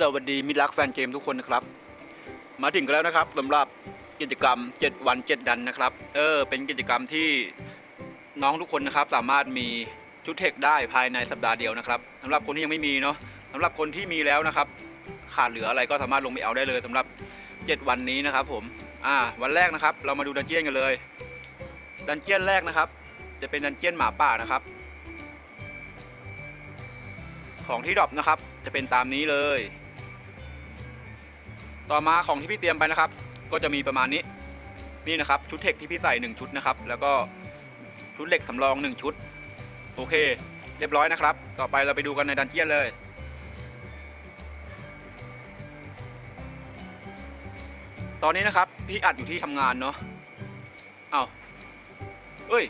สวัสดีมิตรรักแฟนเกมทุกคนนะครับ มาถึงกันแล้วนะครับสำหรับกิจกรรม 7 วัน 7 ดันนะครับ เออ เป็นกิจกรรมที่น้องทุกคนนะครับ สามารถมีชุดเทคได้ภายในสัปดาห์เดียวนะครับสำหรับคนที่ยังไม่มีเนาะสำหรับคนที่มีแล้วนะครับ ขาดเหลืออะไรก็สามารถลงไปเอาได้เลยสำหรับ 7 วันนี้นะครับ ผมอ่าวันแรกนะครับ เรามาดูดันเจียนกันเลย ดันเจียนแรกนะครับ จะเป็นดันเจียนหมาป่านะครับ ของที่ดรอปนะครับ จะเป็นตามนี้เลย ต่อมาของที่พี่เตรียมไปนะครับ ก็จะมีประมาณนี้นี่นะครับชุดเทคที่พี่ใส่ 1 ชุดนะครับ แล้วก็ชุดเหล็กสำรอง 1 ชุด โอเค เรียบร้อยนะครับ ต่อไปเราไปดูกันในดันเจียนเลยตอนนี้นะครับพี่อัดอยู่ที่ทำงานเนาะ เอาเอ้ย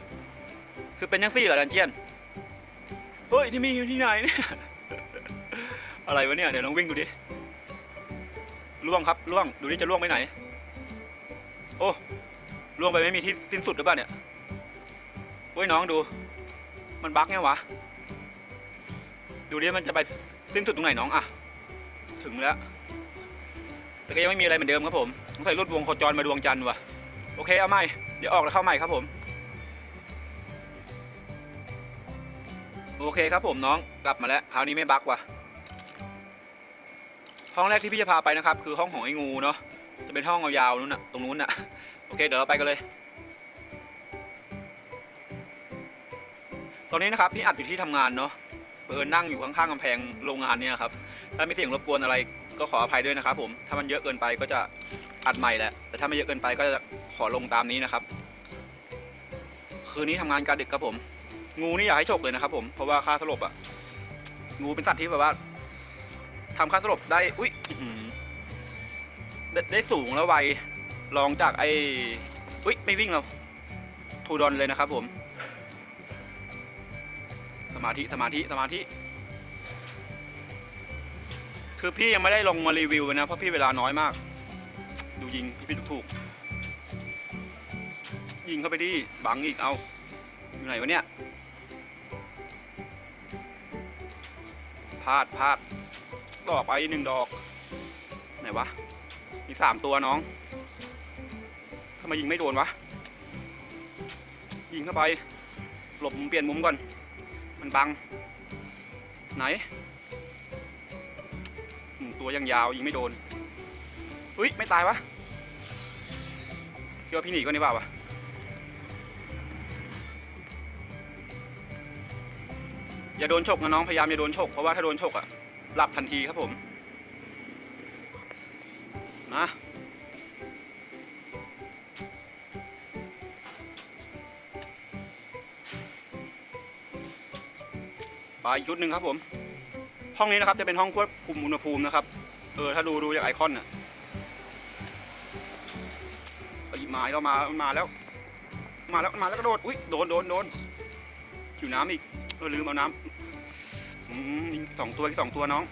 คือเป็นยังซี่เหรอดันเจียน เฮ้ยที่มีอยู่ที่ไหนเนี่ย อะไรวะเนี่ย เดี๋ยวลองวิ่งดูดิ ล่วงครับล่วงดูดิจะล่วงไปไหน โอ้ล่วงไปไม่มีที่สิ้นสุดหรือเปล่าเนี่ยโอ้ยน้องดู มันบั๊กไงวะ ดูดิมันจะไปสิ้นสุดตรงไหนน้องอะถึงแล้ว แต่ก็ยังไม่มีอะไรเหมือนเดิมครับผมต้องใส่รถวงโคจรมาดวงจันทร์ว่ะโอเคเอาใหม่เดี๋ยวออกแล้วเข้าใหม่ครับผม โอเคครับผมน้องกลับมาแล้วคราวนี้ไม่บั๊กว่ะ ห้องแรกที่พี่จะพาไปนะครับ คือห้องของไอ้งูเนาะจะเป็นห้องยาวๆนู้นน่ะตรงนู้นน่ะโอเคเดี๋ยวเราไปกันเลย ตอนนี้นะครับพี่อัดอยู่ที่ทำงานเนาะเปิดนั่งอยู่ข้างๆกำแพงโรงงานเนี่ยครับถ้ามีเสียงรบกวนอะไรก็ขออภัยด้วยนะครับ ผมถ้ามันเยอะเกินไปก็จะอัดใหม่แหละแต่ถ้าไม่เยอะเกินไปก็จะขอลงตามนี้นะครับ คืนนี้ทำงานกะดึกครับผม งูนี่อย่าให้ฉกเลยนะครับ ผมเพราะว่าค่าสลบอะงูเป็นสัตว์ที่แบบว่า ทำค่าสลบได้ อุ้ยได้ได้สูงแล้วไวลองจากไอ้อุ้ยไม่วิ่งเราทูดอนเลยนะครับผม สมาธิสมาธิสมาธิ คือพี่ยังไม่ได้ลงมารีวิวนะ เพราะพี่เวลาน้อยมาก ดูยิง พี่พี่ถูกๆยิงเข้าไปดิบังอีกเอา อยู่ไหนวะเนี่ยพลาดพลาด ดอกไปหนึ่งดอก ไหนวะมีสามตัวน้องทำไมยิงไม่โดนวะ ยิงเข้าไป หลบมุมเปลี่ยนมุมก่อน มันบัง ไหน ตัวยังยาวยิงไม่โดน อุ้ยไม่ตายวะคิดว่าพี่หนีก่อนดีกว่าวะอย่าโดนฉกนะน้องพยายามอย่าโดนฉกเพราะว่าถ้าโดนฉกอะ หลับทันทีครับผมนะไปชุดหนึ่งครับผม ห้องนี้นะครับจะเป็นห้องควบคุมอุณหภูมินะครับ เออถ้าดูดูจากไอคอนน่ะเอ้ยมาแล้วมามันมาแล้ว มาแล้วมาแล้วกระโดดอุ้ยโดนโดนโดนอยู่น้ำอีกเออลืมเอาน้ำ อืมอีกสองตัวอีกสองตัวน้อง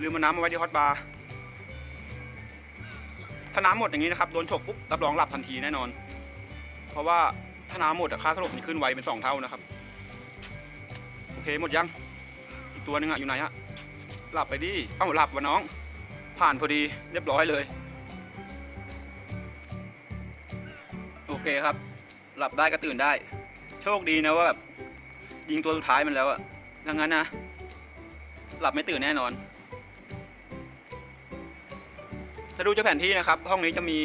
ลืมเอาน้ำมาไว้ที่ฮอตบาร์ถ้าน้ำหมดอย่างนี้นะครับโดนฉกปุ๊บรับรองหลับทันทีแน่นอน เพราะว่าถ้าน้ำหมดค่าสลบมันขึ้นไวเป็นสองเท่านะครับ โอเคหมดยังอีกตัวหนึงอะอยู่ไหนอะหลับไปดิเอ้าหลับวะน้อง ผ่านพอดีเรียบร้อยเลย โอเคครับ หลับได้ก็ตื่นได้ โชคดีนะว่าแบบยิงตัวสุดท้ายมันแล้วอะ ดังนั้นนะ หลับไม่ตื่นแน่นอน ถ้าดูจากแผนที่นะครับ ห้องนี้จะมี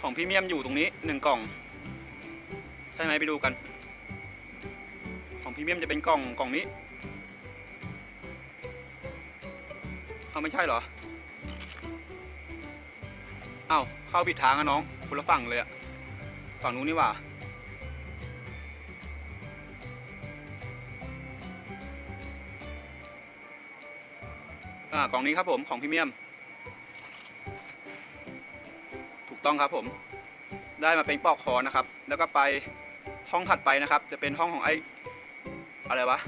ของพรีเมียมอยู่ตรงนี้หนึ่งกล่อง ใช่ไหมไปดูกัน ของพรีเมียมจะเป็นกล่องกล่องนี้เอาไม่ใช่เหรอ เอ้าเข้าผิดทางอะน้องคนละฝั่งเลยอะฝั่งนู้นนี่หว่า อ่ากล่องนี้ครับผมของพรีเมียม ถูกต้องครับผม ได้มาเป็นปลอกคอนะครับ แล้วก็ไปห้องถัดไปนะครับ จะเป็นห้องของไอ้อะไรวะ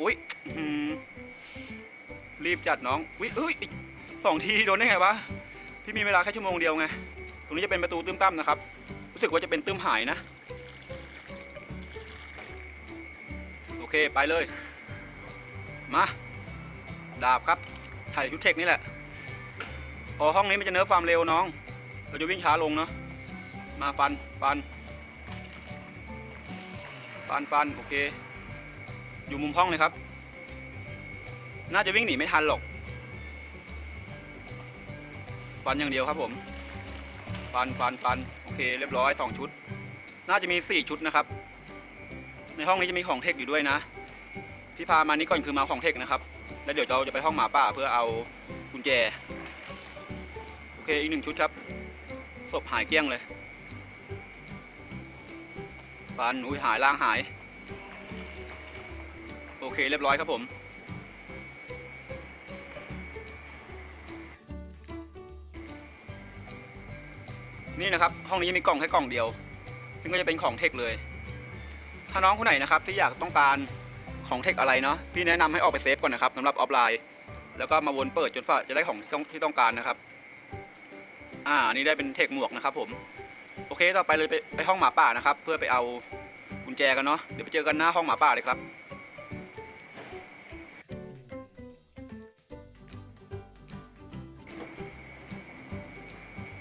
อุ้ยรีบจัดน้องอุ้ยเอ้ยอีกสองทีโดนได้ไงวะ พี่มีเวลาแค่ชั่วโมงเดียวไง ตรงนี้จะเป็นประตูตื้มตั้มนะครับ รู้สึกว่าจะเป็นตื้มหายนะ โอเคไปเลย มา ดาบครับถ่ายชุดเทคนี่แหละพอห้องนี้มันจะเนิร์ฟความเร็วน้อง เราจะวิ่งช้าลงเนาะมาฟันฟัน ฟันฟันโอเค อยู่มุมห้องเลยครับ น่าจะวิ่งหนีไม่ทันหรอกฟันอย่างเดียวครับผม ฟันฟันฟันโอเค เรียบร้อยสองชุด น่าจะมีสี่ชุดนะครับ ในห้องนี้จะมีของเทคอยู่ด้วยนะ ที่พามานี้ก่อนคือมาของเทคนะครับ แล้วเดี๋ยวเราจะไปห้องหมาป่าเพื่อเอากุญแจ โอเคอีกหนึ่งชุดครับศพหายเกลี้ยงเลยฟันอุ้ยหายล่างหาย โอเคเรียบร้อยครับผมนี่นะครับห้องนี้มีกล่องแค่กล่องเดียว ซึ่งก็จะเป็นของเทคเลย ถ้าน้องคนไหนนะครับที่อยากต้องการ ของเทคอะไรเนาะพี่แนะนำให้ออกไปเซฟก่อนนะครับสำหรับออฟไลน์ แล้วก็มาวนเปิดจนฝ่าจะได้ของที่ต้องที่ต้องการนะครับ อ่าอันนี้ได้เป็นเทคหมวกนะครับ ผม โอเคต่อไปเลยไปไปห้องหมาป่านะครับ เพื่อไปเอากุญแจกันเนาะเดี๋ยวไปเจอกันหน้าห้องหมาป่าเลยครับ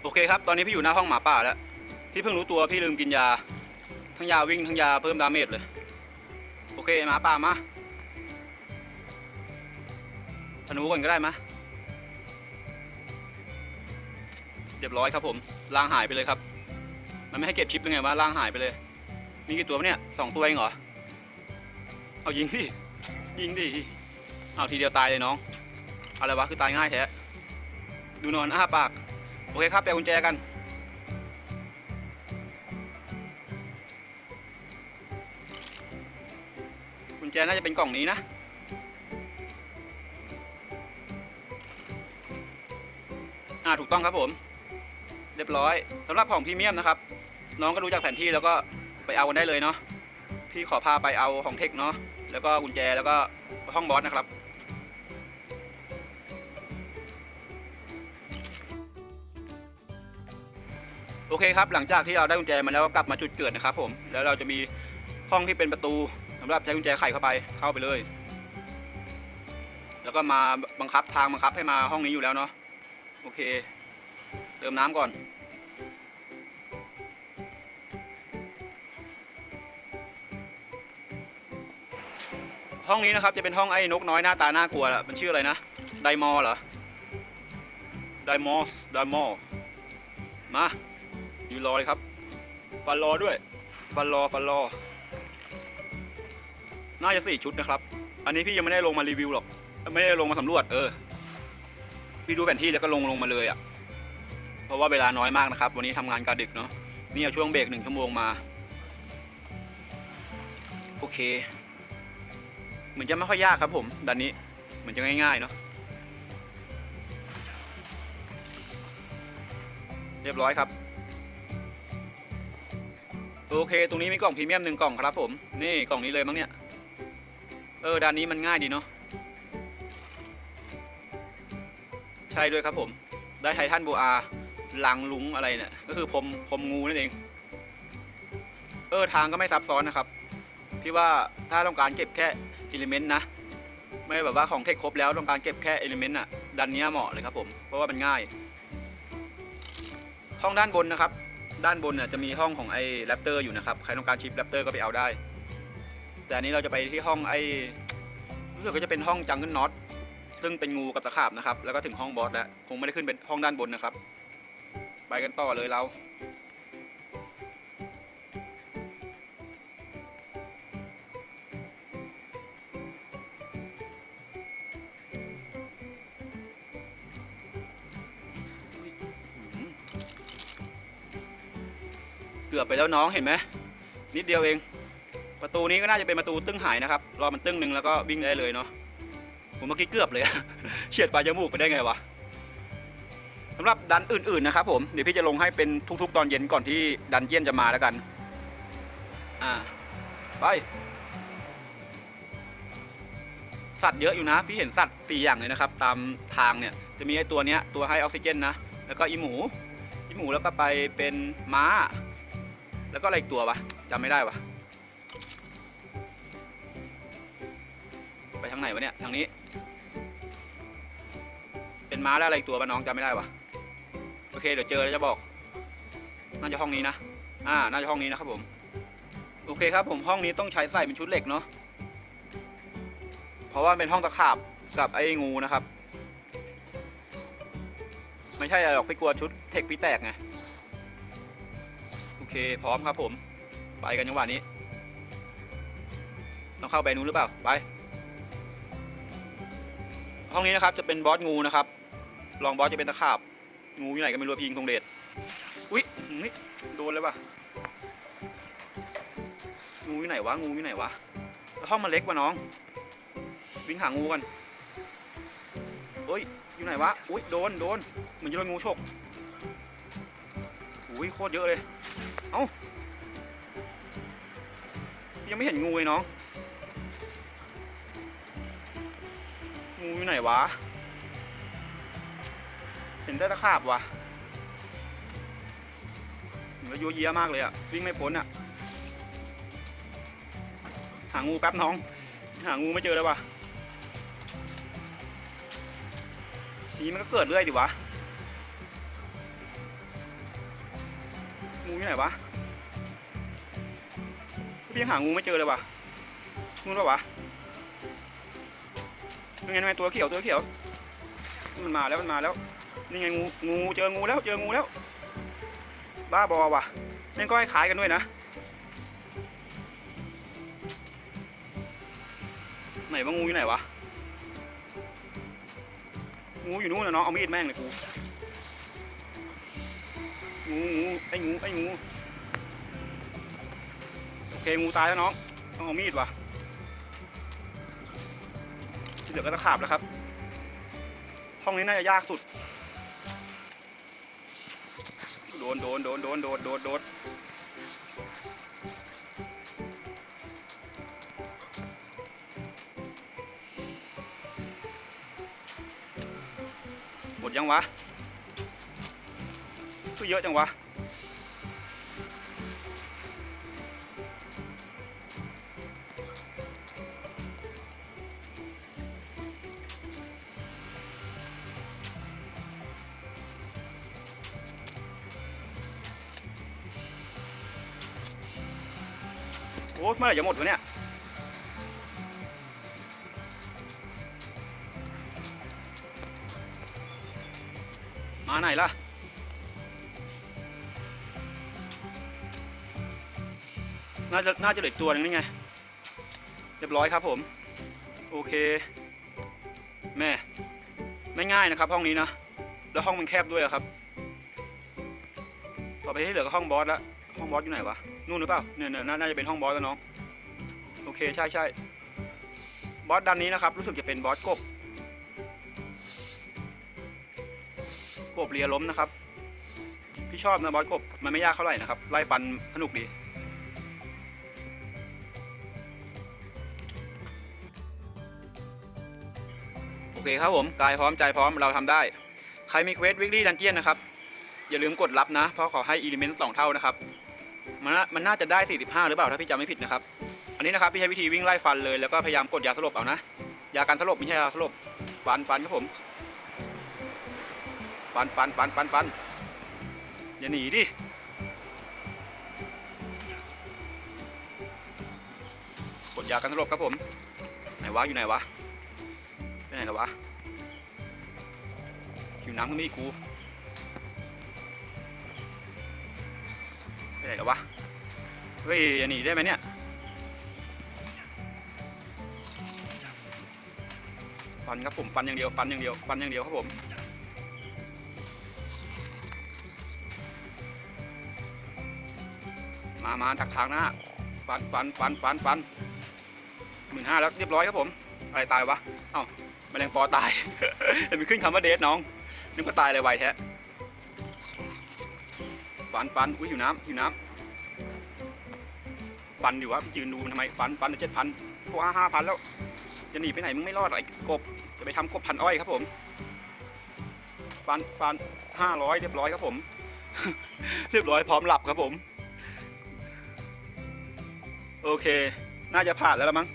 โอเคครับตอนนี้พี่อยู่หน้าห้องหมาป่าแล้วพี่เพิ่งรู้ตัวพี่ลืมกินยา ทั้งยาวิ่งทั้งยาเพิ่มดาเมจเลย เคมาป่ามาธนูก่อนก็ได้มะเรียบร้อยครับผมล่างหายไปเลยครับ มันไม่ให้เก็บชิปหรือไงวะล่างหายไปเลย มีกี่ตัวเนี่ยสองตัวเองเหรอ เอายิงดิยิงดิเอาทีเดียวตายเลยน้อง อะไรวะคือตายง่ายแท้ดูนอนอ้าปาก โอเคครับแปลกุญแจกัน ญแจน่าจะเป็นกล่องนี้นะ อ่าถูกต้องครับผม เรียบร้อยสำหรับของพรีเมียมนะครับ น้องก็ดูจากแผนที่แล้วก็ไปเอากันได้เลยเนาะ พี่ขอพาไปเอาของเทคเนาะ แล้วก็กุญแจแล้วก็ห้องบอสนะครับโอเคครับ หลังจากที่เราได้กุญแจมาแล้วก็กลับมาจุดเกิดนะครับผม แล้วเราจะมีห้องที่เป็นประตู สำหรับใช้กุญแจไขเข้าไปเข้าไปเลย แล้วก็มาบังคับทางบังคับให้มาห้องนี้อยู่แล้วเนาะโอเค เติมน้ำก่อนห้องนี้นะครับจะเป็นห้องไอ้นกน้อยหน้าตาน่ากลัวละมันชื่ออะไรนะ ไดมอเหรอ ไดมอร์ไดมอ มา อยืนรอเลยครับ ฟันรอด้วย ฟันรอ ฟันรอ น่าจะสี่ชุดนะครับ อันนี้พี่ยังไม่ได้ลงมารีวิวหรอก ไม่ได้ลงมาสำรวจ เออ พี่ดูแผนที่แล้วก็ลงลงมาเลยอะ่ะ เพราะว่าเวลาน้อยมากนะครับ วันนี้ทำงานกะดึกเนาะ นี่เอาช่วงเบรกหนึ่งชั่วโมงมา โอเค เหมือนจะไม่ค่อยยากครับผมดันนี้ เหมือนจะง่ายๆเนาะ เรียบร้อยครับโอเค ตรงนี้มีกล่องพรีเมียมหนึ่งกล่องครับผม นี่กล่องนี้เลยมั้งเนี่ย เออด้านนี้มันง่ายดีเนาะใช่ด้วยครับผม ได้ไททันโบอาลังลุงอะไรเนี่ยก็คือพรมพรมงูนั่นเอง เออทางก็ไม่ซับซ้อนนะครับ พี่ว่าถ้าต้องการเก็บแค่อิเลเมนต์นะ ไม่แบบว่าของเทคครบแล้วต้องการเก็บแค่อิเลเมนต์อะดันนี้เหมาะเลยครับผม เพราะว่ามันง่าย ห้องด้านบนนะครับ ด้านบนน่ะจะมีห้องของไอ้แรปเตอร์อยู่นะครับ ใครต้องการชิปแรปเตอร์ก็ไปเอาได้ แต่อันนี้เราจะไปที่ห้องไอ้รู้สึกว่าจะเป็นห้องจังเกิลน็อตซึ่งเป็นงูกับตะขาบนะครับ แล้วก็ถึงห้องบอสแล้วคงไม่ได้ขึ้นเป็นห้องด้านบนนะครับ ไปกันต่อเลยเราเกือบไปแล้วน้องเห็นไหมนิดเดียวเอง ประตูนี้ก็น่าจะเป็นประตูตึ้งหายนะครับ รอมันตึ้งหนึ่งแล้วก็วิ่งได้เลยเนาะ ผมเมื่อกี้เกือบเลย เฉียดปลายจมูกไปได้ไงวะสำหรับดันอื่นๆนะครับผม เดี๋ยวพี่จะลงให้เป็นทุกๆ ตอนเย็นก่อนที่ดันเจียนจะมาแล้วกัน อ่า ไป สัตว์เยอะอยู่นะ พี่เห็นสัตว์สี่อย่างเลยนะครับ ตามทางเนี่ย จะมีไอ้ตัวเนี้ย ตัวให้ออกซิเจนนะ แล้วก็อีหมู อีหมูแล้วก็ไปเป็นม้า แล้วก็อะไรอีกตัววะจำไม่ได้วะ ทางไหนวะเนี่ย ทางนี้ เป็นม้าแล้วอะไรอีกตัวปะน้องจำไม่ได้วะโอเคเดี๋ยวเจอแล้วจะบอก น่าจะห้องนี้นะ อ่า น่าจะห้องนี้นะครับผม โอเคครับผมห้องนี้ต้องใช้ใส่เป็นชุดเหล็กเนาะ เพราะว่าเป็นห้องตะขาบกับไอ้งูนะครับ ไม่ใช่หรอกไปกลัวชุดเทคพี่แตกไง โอเคพร้อมครับผม ไปกันจังหวะนี้ต้องเข้าไปนู้นหรือเปล่า ไป ห้องนี้นะครับจะเป็นบอสงูนะครับลองบอสจะเป็นตะขาบงูอยู่ไหนก็ไม่รู้พี่ยิงตรงเดชอุ๊ยนี่โดนเลยป่ะงูอยู่ไหนวะงูอยู่ไหนวะห้องมันเล็กว่ะน้อง วิ่งหางูกันเฮ้ยอยู่ไหนวะอุ๊ยโดนโดนเหมือนจะโดนงูฉกอุ้ยโคตรเยอะเลย เอ้ายังไม่เห็นงูเลยน้อง อยู่ไหนวะ เห็นได้ตะขาบวะหมือนยัวเยียมากเลยอะวิ่งไม่พ้นอะหางูแป๊บน้อง หางูไม่เจอเลยวะทีนี้มันก็เกิดเรื่อยดิวะ งูอยู่ไหนวะพี่ยังหางูไม่เจอเลยวะงูปะวะ ยังไงยังไงตัวเขียวตัวเขียว มันมาแล้วมันมาแล้ว นี่ไงงูงูเจองูแล้วเจองูแล้ว บ้าบอว่ะนี่ก็คล้ายกันด้วยนะ ไหนว่างูอยู่ไหนวะ งูอยู่นู่นนะน้องเอามีดแม่งเลยกู งูงูไอ้งูไอ้งู โอเคงูตายแล้วน้องต้องเอามีดว่ะือก็ตะขาบแล้วครับ ห้องนี้น่าจะยากสุด โดนโดนโดนโดนโดนโดนโดนหมดยังวะก็เยอะจังวะ อ้เมื่อไหร่จะหมดวะเนี่ยมาไหนล่ะน่าจะน่าจะเหลือตัวหนึงนี่ไงเรียบร้อยครับผม โอเค แม่ไม่ง่ายนะครับ ห้องนี้นะแล้วห้องมันแคบด้วยครับ ต่อไปที่เหลือก็ห้องบอสละห้องบอสอยู่ไหนวะ นู่นหรือเปล่าเนี่ยเนี่ยน่าจะเป็นห้องบอสแล้วน้องโอเคใช่ใช่บอสดันนี้นะครับ รู้สึกจะเป็นบอสกบกบเลียล้มนะครับ พี่ชอบนะบอสกบมันไม่ยากเท่าไหร่นะครับ ไล่ฟันสนุกดีโอเคครับผมกายพร้อมใจพร้อมเราทำได้ ใครมีเควสวิกฤตดันเจียนนะครับ อย่าลืมกดรับนะ เพราะขอให้อิเลเมนต์สองเท่านะครับ มันน่ามันน่าจะได้ 45 หรือเปล่าถ้าพี่จำไม่ผิดนะครับ อันนี้นะครับพี่ใช้วิธีวิ่งไล่ฟันเลยแล้วก็พยายามกดยาสลบเอานะ ยาการสลบไม่ใช่ยาสลบ ฟันฟันครับผม ฟันฟันฟันฟันฟันอย่าหนีดิ กดยากันสลบครับผม ไหนวะอยู่ไหนวะไปไหนแล้ววะอยู่น้ำก็ไม่มีกู ไหนแล้ววะ เฮ้ยอย่าหนีได้ไหมเนี่ย ฟันครับผม ฟันอย่างเดียว ฟันอย่างเดียว ฟันอย่างเดียวครับผม มามาทักทางหน้า ฟัน ฟัน ฟัน ฟัน ฟันหมื่นห้าแล้วเรียบร้อยครับผม อะไรตายวะ เอ้าแมลงปอตายเห็นมันขึ้นคำว่าเดทน้อง นึกว่าตายเลยไวแท้ ฟันฟันอุ้ยอยู่น้ำอยู่น้ำฟันอยู่วะยืนดูมันทำไมฟันฟันเจ็ดพันพวกห้าพันแล้ว จะหนีไปไหนมึงไม่รอดหรอกไอ้กบ จะไปทำกบพันอ้อยครับผม ฟันฟันห้าร้อยเรียบร้อยครับผม เรียบร้อยพร้อมหลับครับผม โอเค น่าจะผ่านแล้วละมั้ง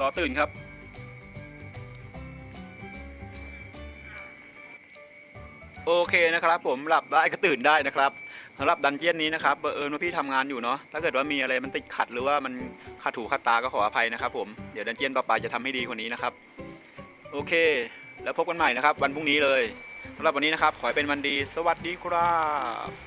รอตื่นครับ โอเคนะครับผมหลับได้ก็ตื่นได้นะครับสำหรับดันเจียนนี้นะครับบังเอิญว่าพี่ทำงานอยู่เนาะถ้าเกิดว่ามีอะไรมันติดขัดหรือว่ามันขัดถูขัดตาก็ขออภัยนะครับผมเดี๋ยวดันเจียนต่อไปจะทำให้ดีกว่านี้นะครับ โอเค แล้วพบกันใหม่นะครับ วันพรุ่งนี้เลยสำหรับวันนี้นะครับ ขอให้เป็นวันดี สวัสดีครับ